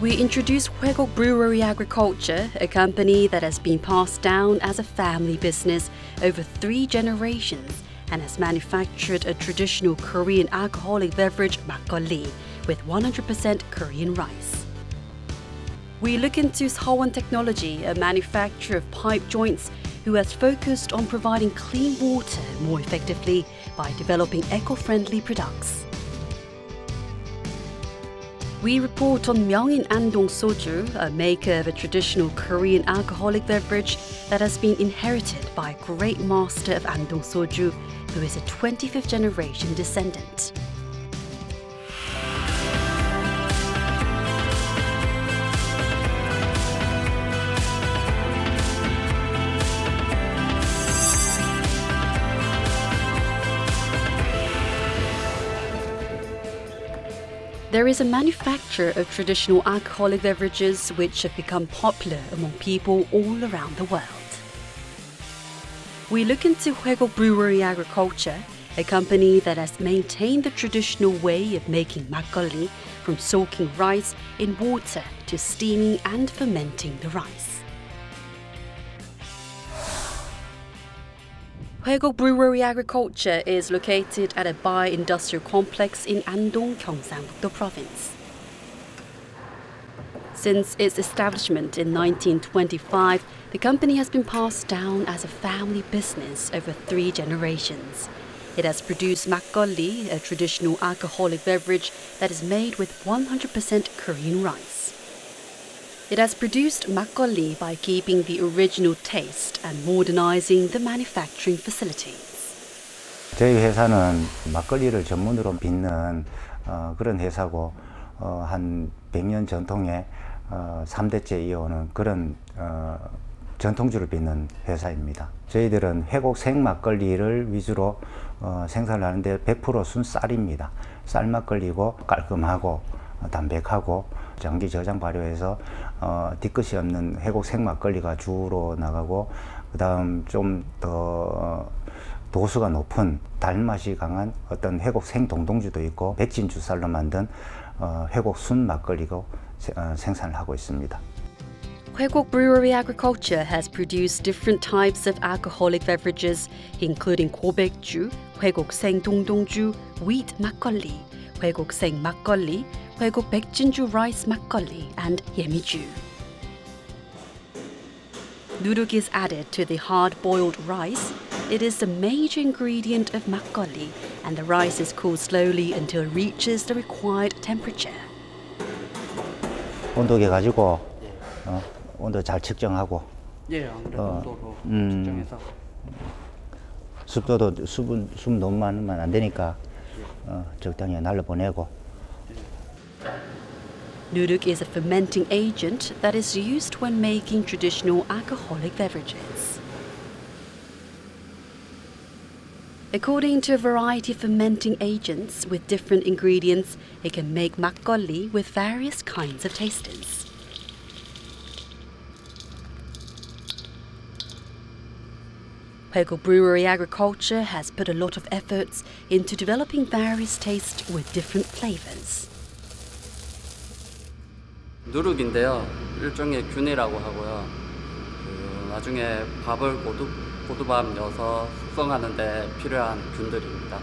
we introduce Huegok Brewery Agriculture, a company that has been passed down as a family business over three generations and has manufactured a traditional Korean alcoholic beverage makgeolli with 100% Korean rice. We look into Sawon Technology, a manufacturer of pipe joints who has focused on providing clean water more effectively by developing eco-friendly products. We report on Myeongin Andong Soju, a maker of a traditional Korean alcoholic beverage that has been inherited by a great master of Andong Soju, who is a 25th generation descendant. There is a manufacture of traditional alcoholic beverages which have become popular among people all around the world. We look into Huegok Brewery Agriculture, a company that has maintained the traditional way of making makgeolli from soaking rice in water to steaming and fermenting the rice. Huegok Brewery Agriculture is located at a bio-industrial complex in Andong, Gyeongsangbuk-do Province. Since its establishment in 1925, the company has been passed down as a family business over three generations. It has produced makgeolli, a traditional alcoholic beverage that is made with 100% Korean rice. It has produced makgeolli by keeping the original taste and modernizing the manufacturing facilities. 저희 회사는 막걸리를 전문으로 빚는 어, 그런 회사고 어, 한 100년 전통의 어, 3대째 이어오는 그런 어, 전통주를 빚는 회사입니다. 저희들은 회곡 생막걸리를 위주로 어, 생산을 하는데 100% 순 쌀입니다. 쌀 막걸리고 깔끔하고 담백하고 장기 저장 발효해서 어, 뒤끝이 없는 회곡 생막걸리가 주로 나가고 그 다음 좀 더 도수가 높은 달맛이 강한 어떤 회곡 생동동주도 있고 백진주 쌀로 만든 어, 회곡 순 막걸리고 어, 생산을 하고 있습니다. Huegok Brewery Agriculture has produced different types of alcoholic beverages, including Huegok Seng Dongdongju, Wheat Makgeolli, Huegok Seng Makgeolli, Huegok Baekjinju Rice Makgeolli, and Yemiju. Nuruk is added to the hard-boiled rice. It is the major ingredient of makgeolli, and the rice is cooled slowly until it reaches the required temperature. 온도계 가지고 어, 온도 잘 측정하고 예, 아무래도 어, 온도로 음. 측정해서 습도도 수분 숨 너무 많으면 안 되니까 어, 적당히 날려 보내고 Nuruk is a fermenting agent that is used when making traditional alcoholic beverages. According to a variety of fermenting agents with different ingredients, it can make makgeolli with various kinds of tasters. Huegok Brewery Agriculture has put a lot of efforts into developing various tastes with different flavors. 누룩인데요. 일종의 균이라고 하고요. 그 나중에 밥을 고두 고두밥 넣어서 숙성하는데 필요한 균들입니다.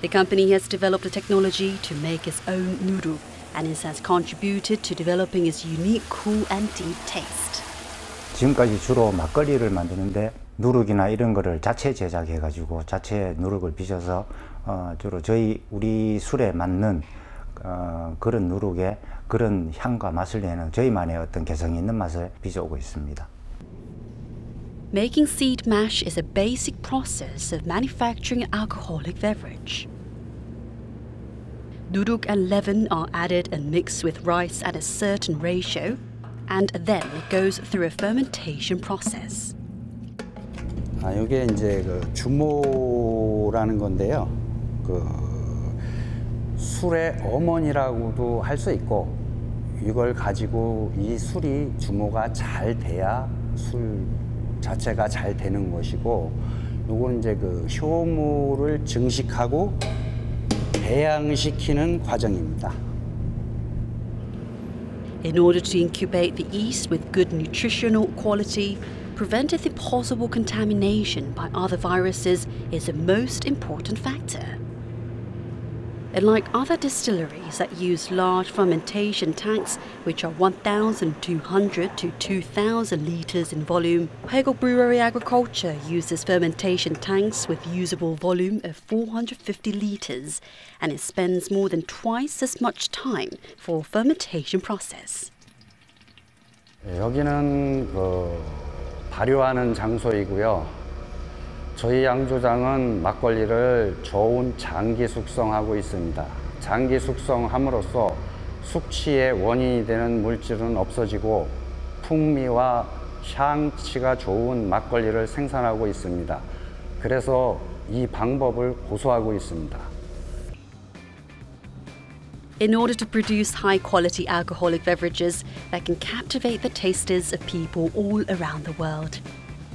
The company has developed a technology to make its own noodle and it has contributed to developing its unique cool and deep taste. 지금까지 주로 막걸리를 만드는데 누룩이나 이런 거를 자체 제작해 가지고 자체 누룩을 빚어서 어, 주로 저희 우리 술에 맞는 어, 그런 누룩의 그런 향과 맛을 내는 저희만의 어떤 개성 있는 맛을 빚어오고 있습니다. Making seed mash is a basic process of manufacturing an alcoholic beverage. Nuruk and leaven are added and mixed with rice at a certain ratio, and then it goes through a fermentation process. 아, 이게 이제 그 주모라는 건데요. 그 술의 어머니라고도 할 수 있고 이걸 가지고 이 술이 주모가 잘 돼야 술 자체가 잘 되는 것이고 요거는 이제 그 효모를 증식하고 배양시키는 과정입니다. In order to incubate the yeast with good nutritional quality, preventing the possible contamination by other viruses is the most important factor. Unlike other distilleries that use large fermentation tanks, which are 1,200 to 2,000 litres in volume, Hegel Brewery Agriculture uses fermentation tanks with usable volume of 450 litres, and it spends more than twice as much time for fermentation process. 여기는 그 발효하는 장소이고요. 저희 양조장은 막걸리를 좋은 장기 숙성하고 있습니다. 장기 숙성함으로써 숙취의 원인이 되는 물질은 없어지고 풍미와 향치가 좋은 막걸리를 생산하고 있습니다. 그래서 이 방법을 고수하고 있습니다. In order to produce high quality alcoholic beverages that can captivate the tasters of people all around the world.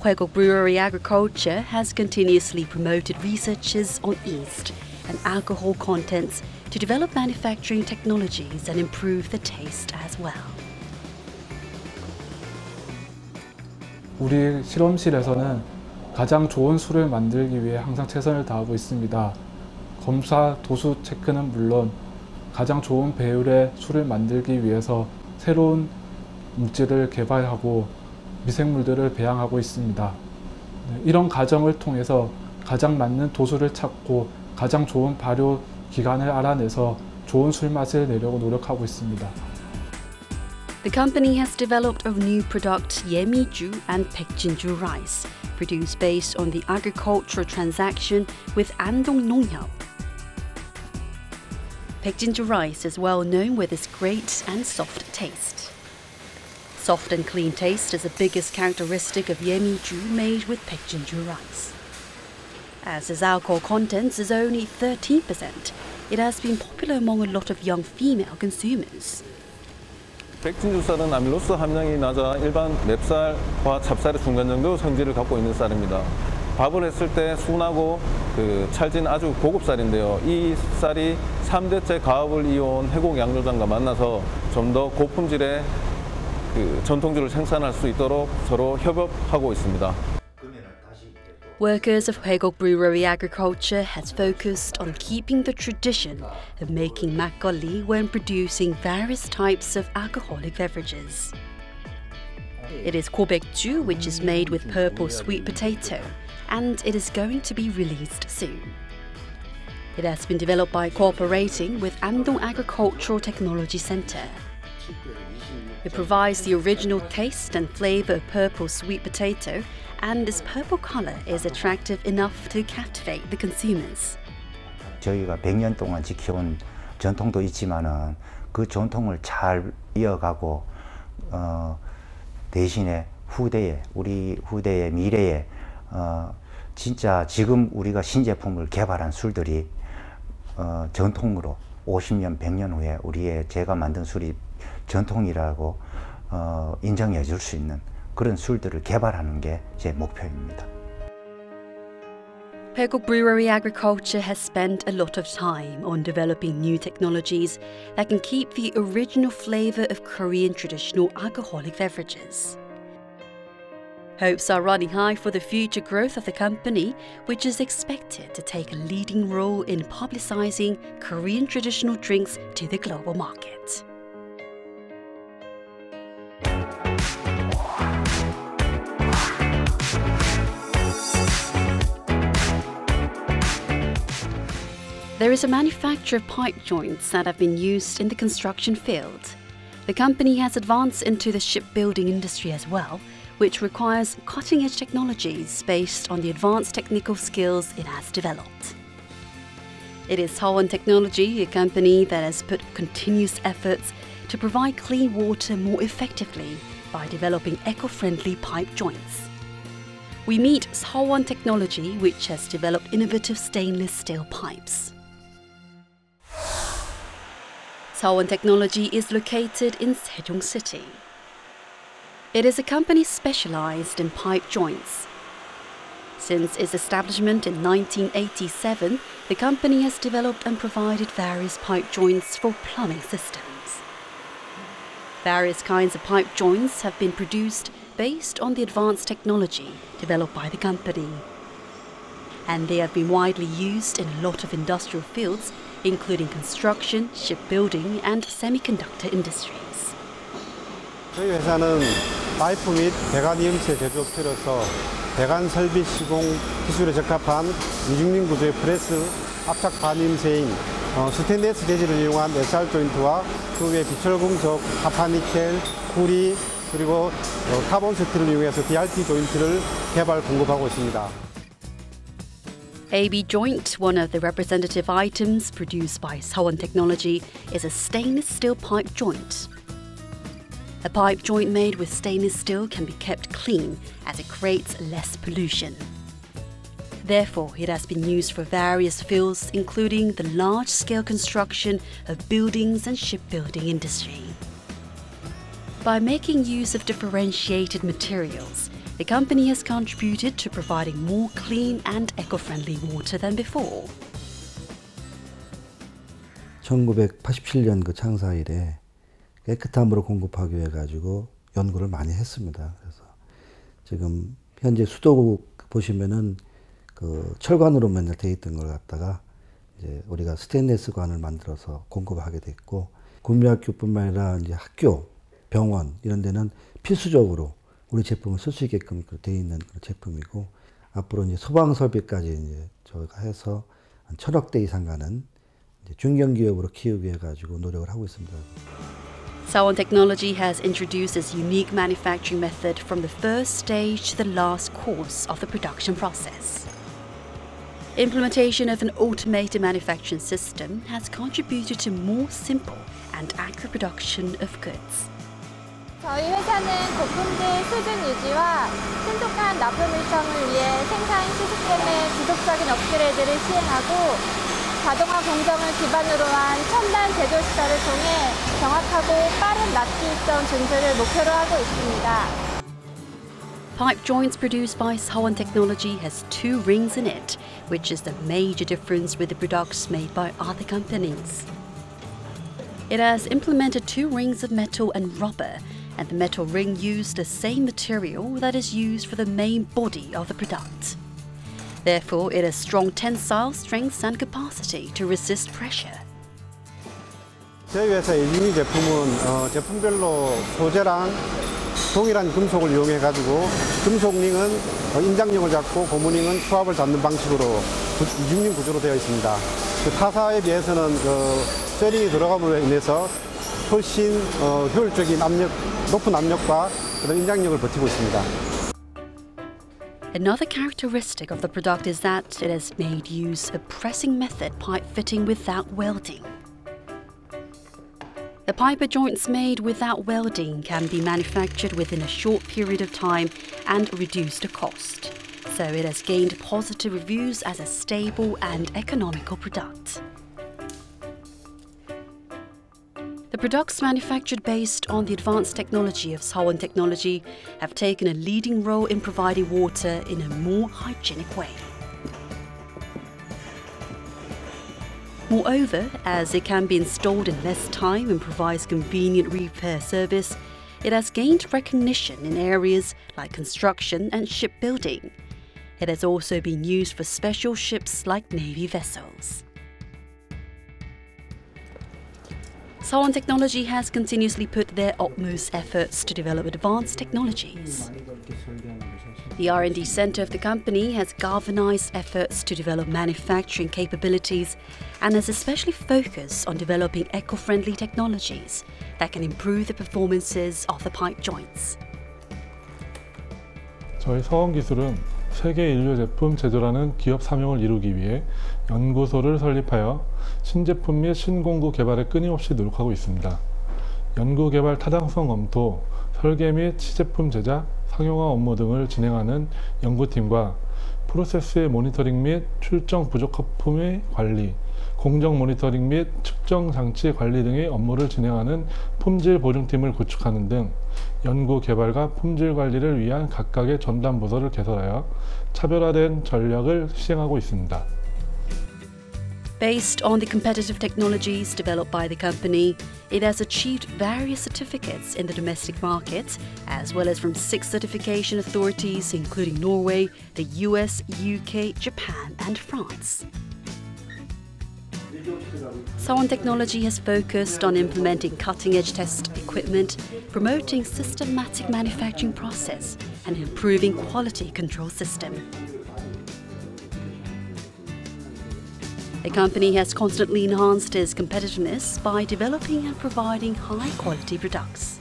Huego Brewery Agriculture has continuously promoted researches on yeast and alcohol contents to develop manufacturing technologies and improve the taste as well. 우리 실험실에서는 가장 좋은 술을 만들기 위해 항상 최선을 다하고 있습니다. 검사 도수 체크는 물론 가장 좋은 배율의 술을 만들기 위해서 새로운 물질을 개발하고 미생물들을 배양하고 있습니다. 이런 과정을 통해서 가장 맞는 도수를 찾고 가장 좋은 발효 기간을 알아내서 좋은 술 맛을 내려고 노력하고 있습니다. The company has developed a new product, Yemiju and Pekjinju rice, produced based on the agricultural transaction with Andong Nonghyap. Pekjinju rice is well known with its great and soft taste. Soft and clean taste is the biggest characteristic of Yemiju made with Pekjinju rice. As its alcohol content is only 13%, it has been popular among a lot of young female consumers. 백진주 쌀은 아밀로스 함량이 낮아 일반 맵쌀과 찹쌀의 중간 정도 성질을 갖고 있는 쌀입니다. 밥을 했을 때 순하고 그 찰진 아주 고급 쌀인데요. 이 쌀이 3대째 가업을 이어온 해곡 양조장과 만나서 좀 더 고품질의 그 전통주를 생산할 수 있도록 서로 협업하고 있습니다. Workers of Huegok Brewery Agriculture has focused on keeping the tradition of making makgeolli when producing various types of alcoholic beverages. It is kobekju, which is made with purple sweet potato, and it is going to be released soon. It has been developed by cooperating with Andong Agricultural Technology Center. It provides the original taste and flavor of purple sweet potato, and its purple color is attractive enough to captivate the consumers. 저희가 100년 동안 지켜온 전통도 있지만은 그 전통을 잘 이어가고 어, 대신에 후대에 우리 후대의 미래에 어, 진짜 지금 우리가 신제품을 개발한 술들이 어, 전통으로 50년, 100년 후에 우리의 제가 만든 술이 전통이라고 어, 인정해 줄 수 있는 그런 술들을 개발하는 게 제 목표입니다. Pegok Brewery Agriculture has spent a lot of time on developing new technologies that can keep the original flavor of Korean traditional alcoholic beverages. Hopes are running high for the future growth of the company, which is expected to take a leading role in publicizing Korean traditional drinks to the global market. There is a manufacture of pipe joints that have been used in the construction field. The company has advanced into the shipbuilding industry as well, which requires cutting edge technologies based on the advanced technical skills it has developed. It is Howon Technology, a company that has put continuous efforts to provide clean water more effectively by developing eco friendly pipe joints. We meet Howon Technology, which has developed innovative stainless steel pipes. Sewon Technology is located in Sejong City. It is a company specialized in pipe joints. Since its establishment in 1987, the company has developed and provided various pipe joints for plumbing systems. Various kinds of pipe joints have been produced based on the advanced technology developed by the company. And they have been widely used in a lot of industrial fields, including construction, shipbuilding, and semiconductor industries. 저희 회사는 파이프 및 배관 이음새 제조업체로서 배관 설비 시공 기술에 적합한 이중립 구조의 프레스, 압착 반임새인 어, 스테인레스 재질을 이용한 SR 조인트와 그 외 비철금속, 하파니켈, 구리 그리고 어, 카본 스틸을 이용해서 DRT 조인트를 개발 공급하고 있습니다. AB joint, one of the representative items produced by Sowon Technology, is a stainless steel pipe joint. A pipe joint made with stainless steel can be kept clean as it creates less pollution. Therefore, it has been used for various fields, including the large scale construction of buildings and shipbuilding industry. By making use of differentiated materials, the company has contributed to providing more clean and eco friendly water than before. 1987년 그 창사 이래 깨끗한 물을 공급하기 위해 가지고 연구를 많이 했습니다. 그래서 지금 현재 수도국 보시면은 그 철관으로 맨날 돼 있던 걸 갖다가 이제 우리가 스테인레스 관을 만들어서 공급하게 됐고 군민학교뿐만 아니라 이제 학교, 병원 이런 데는 필수적으로 우리 제품을 쓸 수 있게끔 돼 있는 그런 제품이고 앞으로 이제 소방 설비까지 이제 저희가 해서 한 천억 대 이상 가는 이제 중견 기업으로 키우기 위해 가지고 노력을 하고 있습니다. Sowon Technology has introduced its unique manufacturing method from the first stage to the last course of the production process. Implementation of an automated manufacturing system has contributed to more simple and accurate production of goods. 저희 회사는 고품질 수준 유지와 신속한 납품 일정을 위해 생산 시스템의 지속적인 업그레이드를 시행하고 자동화 공정을 기반으로 한 첨단 제조 시설을 통해 정확하고 빠른 납기 일정 준수를 목표로 하고 있습니다. Pipe joints produced by Sowon Technology has two rings in it, which is the major difference with the products made by other companies. It has implemented two rings of metal and rubber, and the metal ring used the same material that is used for the main body of the product. Therefore, it has strong tensile strength and capacity to resist pressure. 저희 회사의 유니 제품은 어, 제품별로 소재랑 동일한 금속을 이용해 가지고 금속링은 어, 인장용을 잡고 고무링은 수압을 잡는 방식으로 이중링 구조로 되어 있습니다. 그 타사에 비해서는 그 쇠링이 들어감으로 인해서 훨씬 어, 효율적인 압력, 높은 압력과 그런 인장력을 버티고 있습니다. Another characteristic of the product is that it has made use of pressing method pipe fitting without welding. The pipe joints made without welding can be manufactured within a short period of time and reduce the cost. So it has gained positive reviews as a stable and economical product. The products manufactured based on the advanced technology of Sowon Technology have taken a leading role in providing water in a more hygienic way. Moreover, as it can be installed in less time and provides convenient repair service, it has gained recognition in areas like construction and shipbuilding. It has also been used for special ships like Navy vessels. Sowon Technology has continuously put their utmost efforts to develop advanced technologies. The R&D center of the company has galvanized efforts to develop manufacturing capabilities and has especially focused on developing eco-friendly technologies that can improve the performances of the pipe joints. 저희 서원 기술은 세계 인류 제품 제조라는 기업 사명을 이루기 위해 연구소를 설립하여 신제품 및 신공구 개발에 끊임없이 노력하고 있습니다. 연구 개발 타당성 검토, 설계 및 시제품 제작, 상용화 업무 등을 진행하는 연구팀과 프로세스의 모니터링 및 출정 부적합품의 관리, 공정 모니터링 및 측정 장치 관리 등의 업무를 진행하는 품질 보증팀을 구축하는 등 연구 개발과 품질 관리를 위한 각각의 전담 부서를 개설하여 차별화된 전략을 시행하고 있습니다. Based on the competitive technologies developed by the company, it has achieved various certificates in the domestic market, as well as from six certification authorities, including Norway, the US, UK, Japan, and France. Sawon Technology has focused on implementing cutting edge test equipment, promoting systematic manufacturing process, and improving quality control system. The company has constantly enhanced its competitiveness by developing and providing high quality products.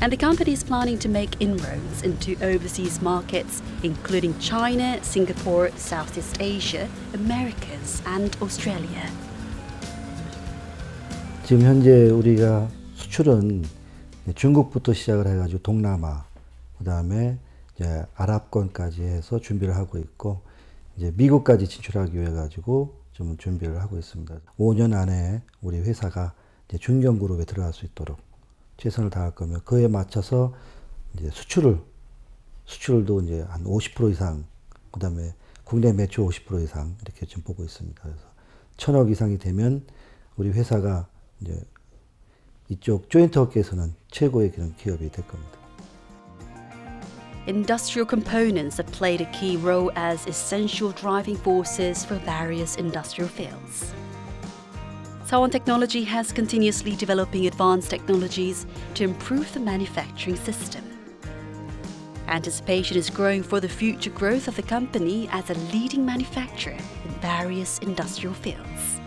And the company is planning to make inroads into overseas markets, including China, Singapore, Southeast Asia, Americas, and Australia. 지금 현재 우리가 수출은 중국부터 시작을 해가지고 동남아, 그 다음에 이제 아랍권까지 해서 준비를 하고 있고, 이제 미국까지 진출하기 위해 가지고 좀 준비를 하고 있습니다. 5년 안에 우리 회사가 이제 중견 그룹에 들어갈 수 있도록 최선을 다할 거며 그에 맞춰서 이제 수출을 수출도 이제 한 50% 이상 그다음에 국내 매출 50% 이상 이렇게 좀 보고 있습니다. 그래서 천억 이상이 되면 우리 회사가 이제 이쪽 조인트 업계에서는 최고의 그런 기업이 될 겁니다. Industrial components have played a key role as essential driving forces for various industrial fields. Sawon Technology has continuously developing advanced technologies to improve the manufacturing system. Anticipation is growing for the future growth of the company as a leading manufacturer in various industrial fields.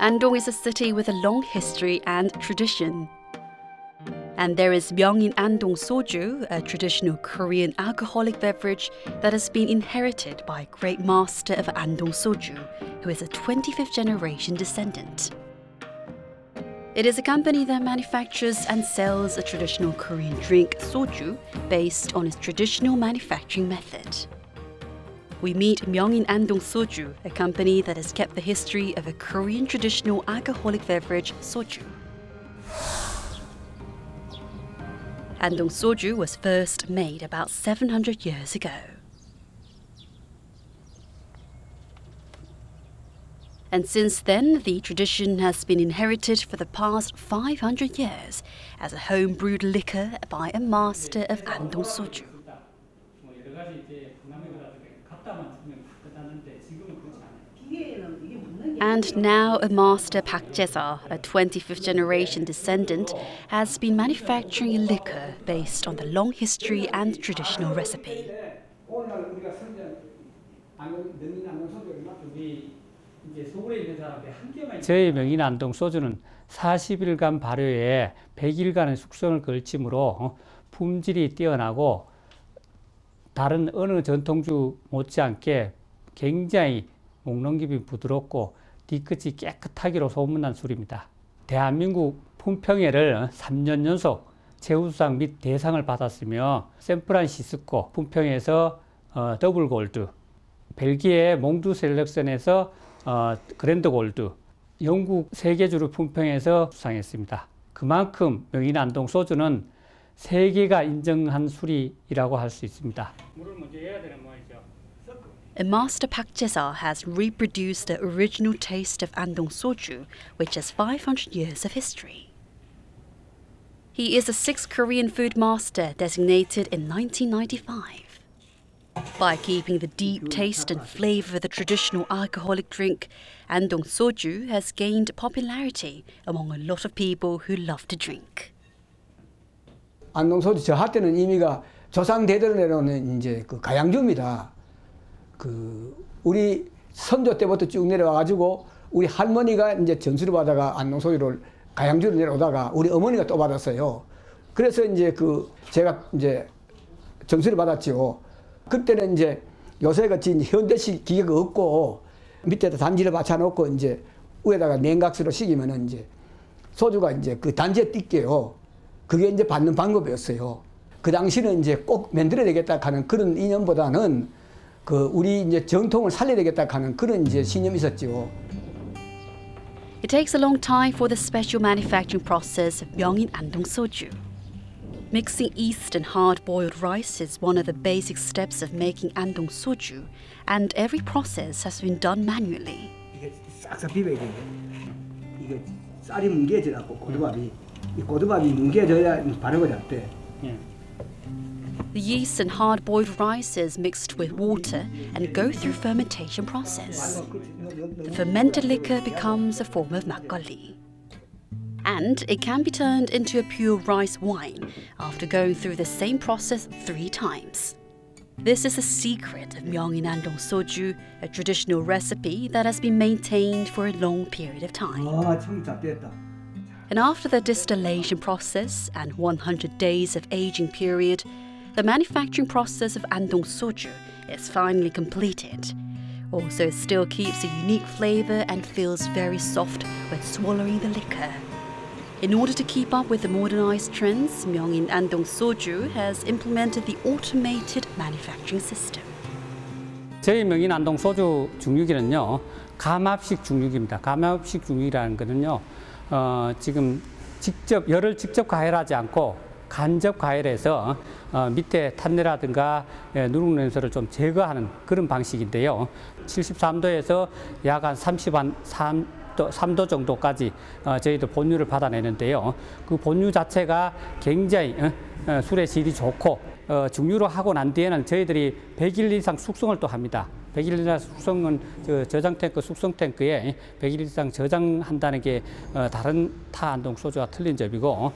Andong is a city with a long history and tradition. And there is Myeongin Andong Soju, a traditional Korean alcoholic beverage that has been inherited by great master of Andong Soju, who is a 25th generation descendant. It is a company that manufactures and sells a traditional Korean drink, soju, based on its traditional manufacturing method. We meet Myeongin Andong Soju, a company that has kept the history of a Korean traditional alcoholic beverage, soju. Andong Soju was first made about 700 years ago. And since then, the tradition has been inherited for the past 500 years as a home brewed liquor by a master of Andong Soju. And now a master Park Jesa, a 25th generation descendant, has been manufacturing a liquor based on the long history and traditional recipe. 저희 명인 안동 소주는 40일간 발효에 100일간의 숙성을 걸침으로 어, 품질이 뛰어나고 다른 어느 전통주 못지않게 굉장히 목넘 김이 부드럽고 뒤끝이 깨끗하기로 소문난 술입니다. 대한민국 품평회를 3년 연속 최우수상 및 대상을 받았으며 샌프란시스코 품평회에서 어, 더블 골드, 벨기에 몽두 셀렉션에서 어, 그랜드 골드, 영국 세계주류 품평에서 수상했습니다. 그만큼 명인 안동 소주는 세계가 인정한 술이라고 할 수 있습니다. 물을 먼저 해야 되는 모양이죠. A master Pak Jesa has reproduced the original taste of Andong soju, which has 500 years of history. He is the sixth Korean food master designated in 1995. By keeping the deep taste and flavor of the traditional alcoholic drink, Andong Soju has gained popularity among a lot of people who love to drink. 안동 소주 저 한때는 의미가 조상 대대로 내려오는 이제 그 가양주입니다. 그 우리 선조 때부터 쭉 내려와 가지고 우리 할머니가 이제 전수를 받아가 안동 소주를 가양주로 내려오다가 우리 어머니가 또 받았어요. 그래서 이제 그 제가 이제 전수를 받았죠. 그때는 이제 요새 같이 현대식 기계가 없고 밑에다 단지를 받쳐놓고 이제 위에다가 냉각수로 식이면은 이제 소주가 이제 그 단지에 띠게요. 그게 이제 받는 방법이었어요. 그 당시는 이제 꼭 만들어야 되겠다 하는 그런 이념보다는 그 우리 이제 정통을 살려야 되겠다 하는 그런 이제 신념이 있었죠. It takes a long time for the special manufacturing process of Myeongin Andong Soju. Mixing yeast and hard-boiled rice is one of the basic steps of making Andong Soju, and every process has been done manually. 이게 싹싹 비벼야 돼. 이게 쌀이 뭉개지라고 고두밥이 이 고두밥이 뭉개져야 바르고 잡대. The yeast and hard-boiled rice is mixed with water and go through fermentation process. The fermented liquor becomes a form of makgeolli. And it can be turned into a pure rice wine after going through the same process three times. This is the secret of Myeongin Andong Soju, a traditional recipe that has been maintained for a long period of time. 아, 참 잡됐다. And after the distillation process and 100 days of aging period, the manufacturing process of Andong Soju is finally completed. Also, it still keeps a unique flavor and feels very soft when swallowing the liquor. In order to keep up with the modernized trends, Myeongin Andong Soju has implemented the automated manufacturing system. 저희 명인 안동 소주 중류기는요 감압식 중류기입니다. 감압식 중류기라는 거는요 어, 지금 직접 열을 직접 가열하지 않고 간접 가열해서 어, 밑에 탄내라든가 예, 누룩 냄새를 좀 제거하는 그런 방식인데요. 73도에서 약 한 30한 3도, 3도 정도까지 어, 저희도 본유를 받아내는데요. 그 본유 자체가 굉장히 어, 어, 술의 질이 좋고 어, 중류로 하고 난 뒤에는 저희들이 100일 이상 숙성을 또 합니다. 100일 이상 숙성은 저 저장 탱크, 숙성 탱크에 100일 이상 저장한다는 게 어, 다른 타 안동 소주와 틀린 점이고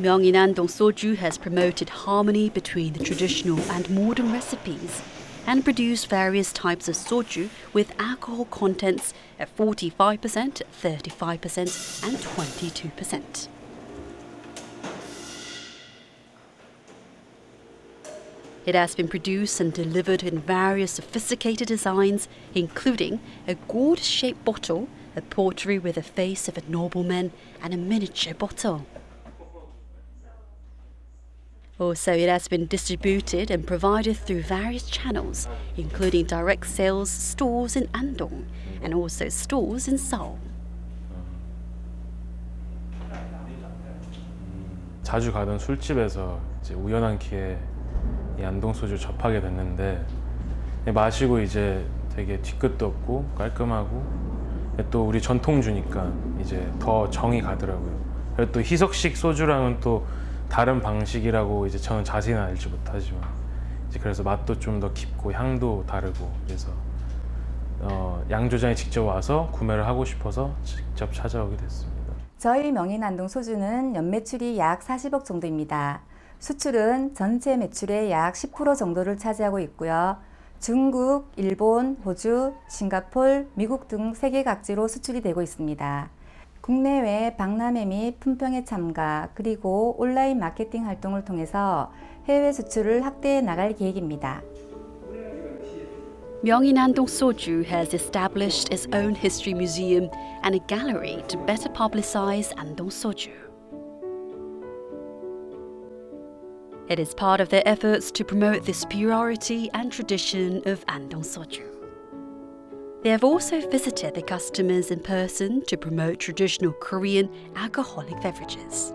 Myeongin Andong Soju has promoted harmony between the traditional and modern recipes and produced various types of soju with alcohol contents at 45%, 35%, and 22%. It has been produced and delivered in various sophisticated designs, including a gourd shaped bottle, a pottery with the face of a nobleman, and a miniature bottle. Also, it has been distributed and provided through various channels, including direct sales stores in Andong and also stores in Seoul. 자주 가던 술집에서 이제 우연한 기회에 이 안동 소주 접하게 됐는데 마시고 이제 되게 뒤끝도 없고 깔끔하고 또 우리 전통주니까 이제 더 정이 가더라고요. 그리고 또 희석식 소주랑은 또 다른 방식이라고 이제 저는 자세히는 알지 못하지만 이제 그래서 맛도 좀 더 깊고 향도 다르고 그래서 어, 양조장에 직접 와서 구매를 하고 싶어서 직접 찾아오게 됐습니다. 저희 명인 안동 소주는 연매출이 약 40억 정도입니다. 수출은 전체 매출의 약 10% 정도를 차지하고 있고요. 중국, 일본, 호주, 싱가폴, 미국 등 세계 각지로 수출이 되고 있습니다. 국내외 박람회 및 품평회 참가 그리고 온라인 마케팅 활동을 통해서 해외 수출을 확대해 나갈 계획입니다. Andong Soju has established its own history museum and a gallery to better publicize Andong Soju. It is part of their efforts to promote the superiority and tradition of Andong Soju. They have also visited their customers in person to promote traditional Korean alcoholic beverages.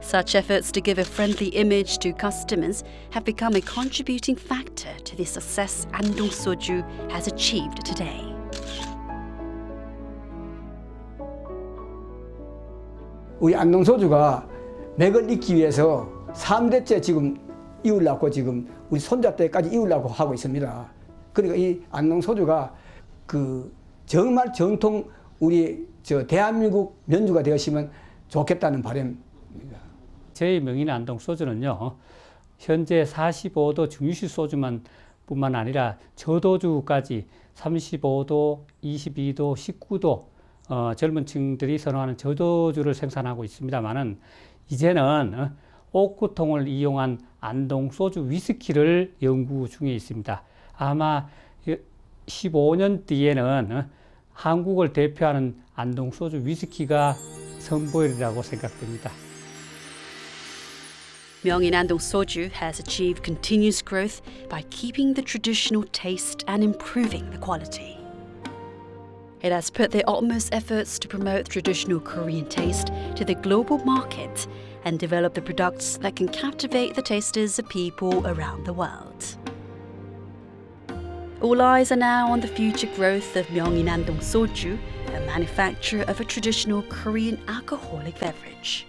Such efforts to give a friendly image to customers have become a contributing factor to the success Andong Soju has achieved today. 우리 안동 소주가 맥을 잇기 위해서 3대째 지금 이으려고 지금 우리 손자 때까지 이으려고 하고 있습니다. 그러니까 이 안동 소주가 그 정말 정통 우리 저 대한민국 면주가 되었으면 좋겠다는 바람입니다. 저희 명인 안동 소주는요. 현재 45도 중유시 소주만 뿐만 아니라 저도주까지 35도, 22도, 19도 어, 젊은 층들이 선호하는 저도주를 생산하고 있습니다만은 이제는 어, 옥구통을 이용한 안동 소주 위스키를 연구 중에 있습니다. 아마 15년 뒤에는 어, 한국을 대표하는 안동 소주 위스키가 선보이리라고 생각됩니다. Myeongin Andong Soju has achieved continuous growth by keeping the traditional taste and improving the quality. It has put their utmost efforts to promote traditional Korean taste to the global market and develop the products that can captivate the tasters of people around the world. All eyes are now on the future growth of Myeongin Andong Soju, a manufacturer of a traditional Korean alcoholic beverage.